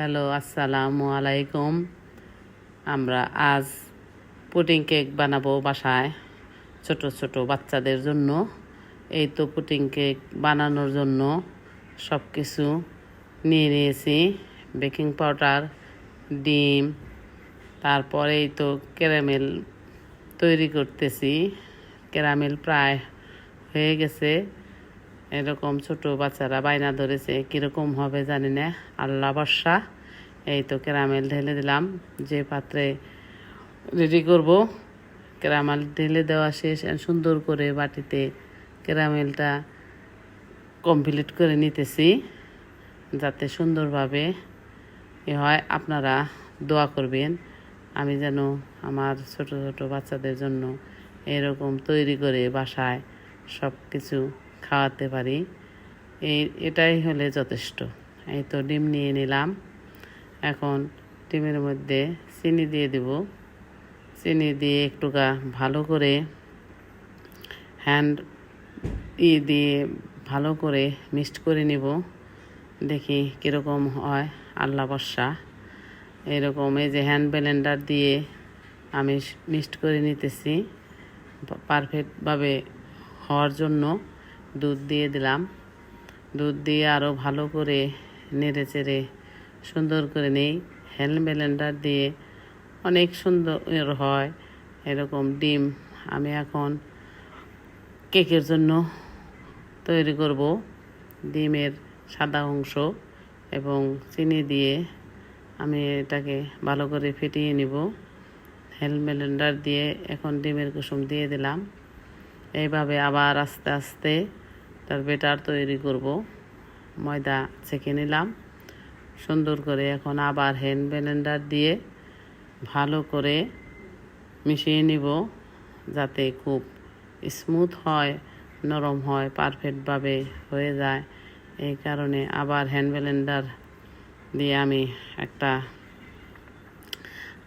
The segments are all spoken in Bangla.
হ্যালো, আসসালামু আলাইকুম। আমরা আজ পুডিং কেক বানাবো বাসায় ছোট ছোট বাচ্চাদের জন্য। এই তো পুটিং কেক বানানোর জন্য সব কিছু নিয়ে নিয়েছি। বেকিং পাউডার, ডিম তারপরেই তো ক্যারামেল তৈরি করতেছি। ক্যারামেল প্রায় হয়ে গেছে। এরকম ছোট বাচ্চারা বায়না ধরেছে, কীরকম হবে জানি না। আল্লাহ বর্ষা এই তো ক্যারামেল ঢেলে দিলাম, যে পাত্রে রেডি করব। ক্যারামেল ঢেলে দেওয়া শেষ সুন্দর করে বাটিতে ক্যারামেলটা কমপ্লিট করে নিতেছি, যাতে সুন্দরভাবে এ হয়। আপনারা দোয়া করবেন, আমি যেন আমার ছোট ছোট বাচ্চাদের জন্য এরকম তৈরি করে বাসায় সব কিছু খাওয়াতে পারি। এই এটাই হলে যথেষ্ট। এই তো ডিম নিয়ে নিলাম। এখন ডিমের মধ্যে চিনি দিয়ে দেব। চিনি দিয়ে একটুকা ভালো করে হ্যান্ড ই দিয়ে ভালো করে মিক্সড করে নিব। দেখি কীরকম হয় আল্লাহ বর্ষা এরকম এই যে হ্যান্ড ব্লেন্ডার দিয়ে আমি মিক্সড করে নিতেছি। পারফেক্টভাবে হওয়ার জন্য। দুধ দিয়ে দিলাম। দুধ দিয়ে আরও ভালো করে নেড়ে চেড়ে সুন্দর করে নেই। হ্যান্ড ব্লেন্ডার দিয়ে অনেক সুন্দর হয়। এরকম ডিম আমি এখন কেকের জন্য তৈরি করব। ডিমের সাদা অংশ এবং চিনি দিয়ে আমি এটাকে ভালো করে ফেটিয়ে নিব। হেল ব্লেন্ডার দিয়ে এখন ডিমের কুসুম দিয়ে দিলাম। এইভাবে আবার আস্তে আস্তে তার বেটার তৈরি করব। ময়দা ছেঁকে নিলাম। সুন্দর করে এখন আবার হ্যান্ড ব্লেন্ডার দিয়ে ভালো করে মিশিয়ে নিব যাতে খুব স্মুথ হয়, নরম হয় পারফেক্টভাবে হয়ে যায়। এই কারণে আবার হ্যান্ড ব্লেন্ডার দিয়ে আমি একটা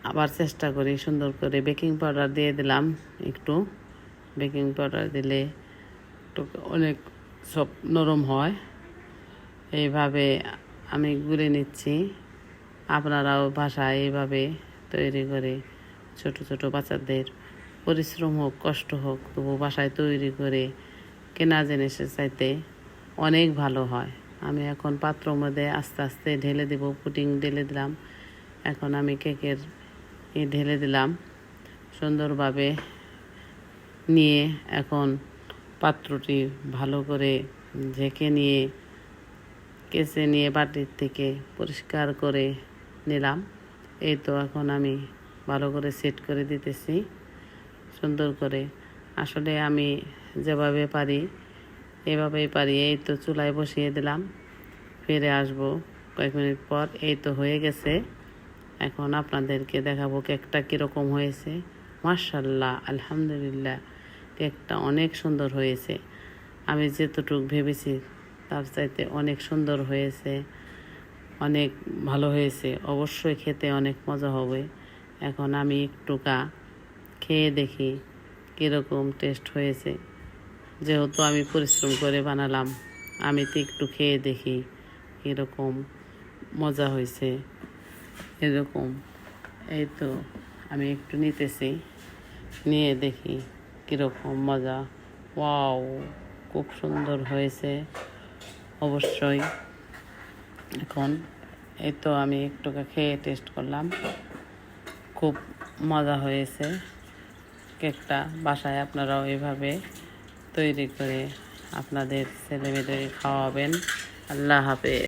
আবার চেষ্টা করি সুন্দর করে বেকিং পাউডার দিয়ে দিলাম একটু। বেকিং পাউডার দিলে একটু অনেক সব নরম হয়। এইভাবে আমি গুলে নিচ্ছি। আপনারাও বাসায় এইভাবে তৈরি করে ছোট ছোট বাচ্চাদের পরিশ্রম হোক, কষ্ট হোক, তবু বাসায় তৈরি করে কেনা জিনিসের চাইতে অনেক ভালো হয়। আমি এখন পাত্র মধ্যে আস্তে আস্তে ঢেলে দেব, পুটিং ঢেলে দিলাম। এখন আমি কেকের ঢেলে দিলাম। সুন্দরভাবে নিয়ে এখন পাত্রটি ভালো করে ঝেঁকে নিয়ে কেসে নিয়ে বাটির থেকে পরিষ্কার করে নিলাম। এই তো এখন আমি ভালো করে সেট করে দিতেছি, সুন্দর করে। আসলে আমি যেভাবে পারি, এভাবেই পারি। এই তো চুলায় বসিয়ে দিলাম, ফিরে আসব কয়েক মিনিট পর। এই তো হয়ে গেছে। এখন আপনাদেরকে দেখাবো কেকটা কীরকম হয়েছে। মার্শাল্লাহ আলহামদুলিল্লাহ। কেকটা অনেক সুন্দর হয়েছে। আমি যেতটুক ভেবেছি, তার চাইতে অনেক সুন্দর হয়েছে, অনেক ভালো হয়েছে। অবশ্যই খেতে অনেক মজা হবে। এখন আমি একটুকা খেয়ে দেখি কীরকম টেস্ট হয়েছে। যেহেতু আমি পরিশ্রম করে বানালাম, আমি তো একটু খেয়ে দেখি কীরকম মজা হয়েছে। এরকম। এই তো, আমি একটু নিতেছি, নিয়ে দেখি। কীরকম মজা। ওয়াও, খুব সুন্দর হয়েছে অবশ্যই। এখন এই তো আমি একটু খেয়ে টেস্ট করলাম। খুব মজা হয়েছে। কেকটা বাসায় আপনারাও এভাবে তৈরি করে আপনাদের ছেলেমেয়েদের খাওয়াবেন। আল্লাহ হাফেজ।